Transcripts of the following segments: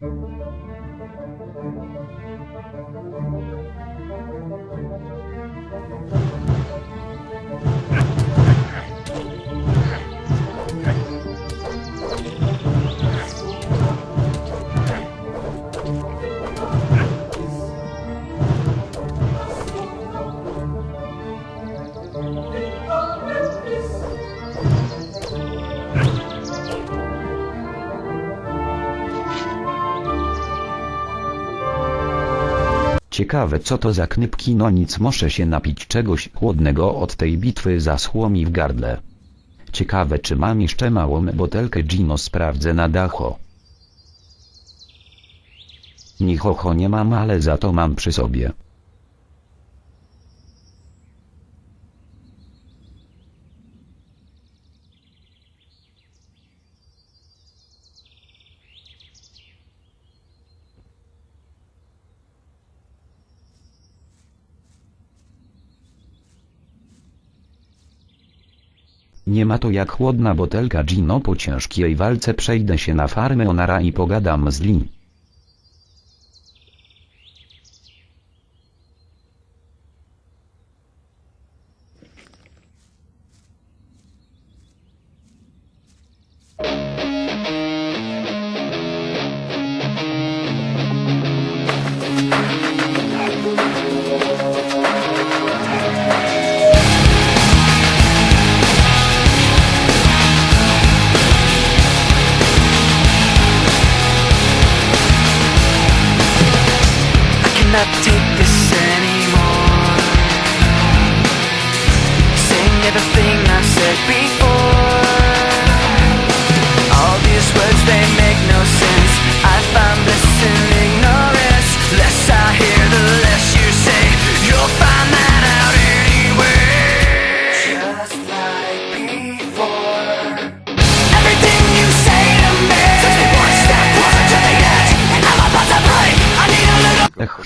Thank you. Ciekawe co to za knypki no nic muszę się napić czegoś chłodnego od tej bitwy zaschło mi w gardle. Ciekawe czy mam jeszcze małą butelkę gino sprawdzę na dacho. Nichocho nie mam ale za to mam przy sobie. Nie ma to jak chłodna butelka gino po ciężkiej walce przejdę się na farmę Onara i pogadam z Lee. Cannot take this anymore. Saying everything I've said before.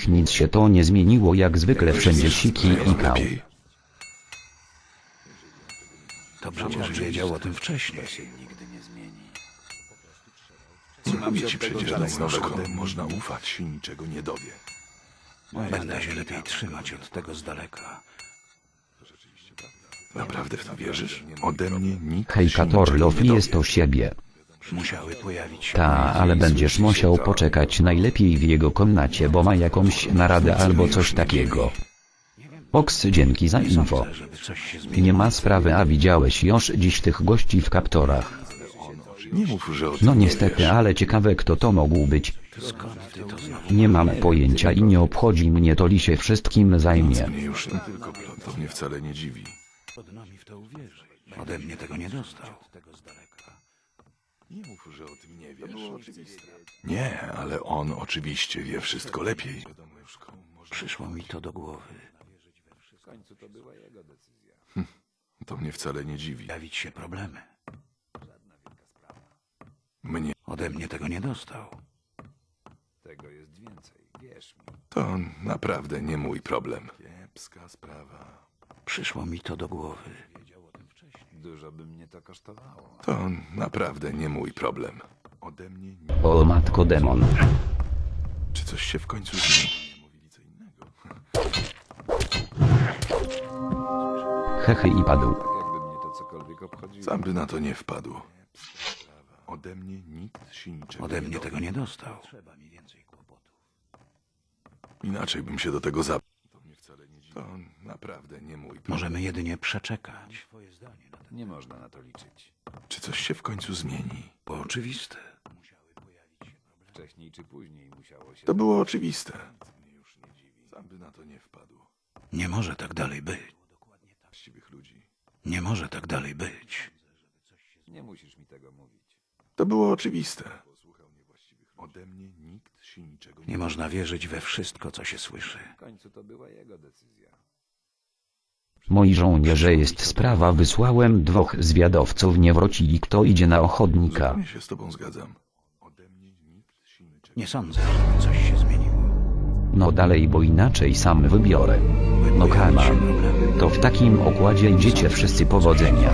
Nic się to nie zmieniło jak zwykle wszędzie siki i kał. To przecież wiedział o tym wcześniej. Mówi ci przecież mnożko można ufać niczego nie dowie. Będę się lepiej trzymać od tego z daleka. Naprawdę w to wierzysz? Ode mnie nikt Hejka się niczego Torlof nie jest o siebie. Musiały pojawić się. Ta, ale będziesz musiał poczekać najlepiej w jego komnacie, bo ma jakąś naradę albo coś takiego. Oks, dzięki za info. Nie ma sprawy, a widziałeś już dziś tych gości w kaptorach. Nie mów, że o tym No nie niestety, ale ciekawe kto to mógł być. Skąd ty to znowu? Nie mam pojęcia i nie obchodzi mnie to li się wszystkim zajmie. Mnie już nie tylko plot, to mnie wcale nie dziwi. Ode mnie tego nie dostał. Nie mów, że o tym nie wiesz. To było oczywiste. Nie, ale on oczywiście wie wszystko lepiej. Przyszło mi to do głowy. To mnie wcale nie dziwi. Pojawić się problemy. Mnie Ode mnie tego nie dostał. to naprawdę nie mój problem. Kiepska sprawa. Przyszło mi to do głowy. To naprawdę nie mój problem. Ode mnie nie... O matko demon. Czy coś się w końcu zmieni? Mówili co innego. Hechy i padł. Sam by na to nie wpadł. Ode mnie nikt się niczego Ode nie mnie tego nie dostał. Inaczej bym się do tego za... To mnie naprawdę nie mój problem. Możemy jedynie przeczekać. Nie można na to liczyć. Czy coś się w końcu zmieni? Bo oczywiste. Wcześniej czy później musiało się... To było oczywiste. Sam by na to nie wpadł. Nie może tak dalej być. Właściwych ludzi. Nie może tak dalej być. Nie musisz mi tego mówić. To było oczywiste. Ode mnie nikt się niczego nie Nie można wierzyć we wszystko, co się słyszy. W końcu to była jego decyzja. Moi żołnierze jest sprawa wysłałem dwóch zwiadowców nie wrócili kto idzie na ochotnika. Zupełnie się z tobą zgadzam. Ode mnie nikt się niczego Nie sądzę, żeby coś się zmieniło. No dalej bo inaczej sam wybiorę. No problemy. To w takim okładzie idziecie wszyscy powodzenia.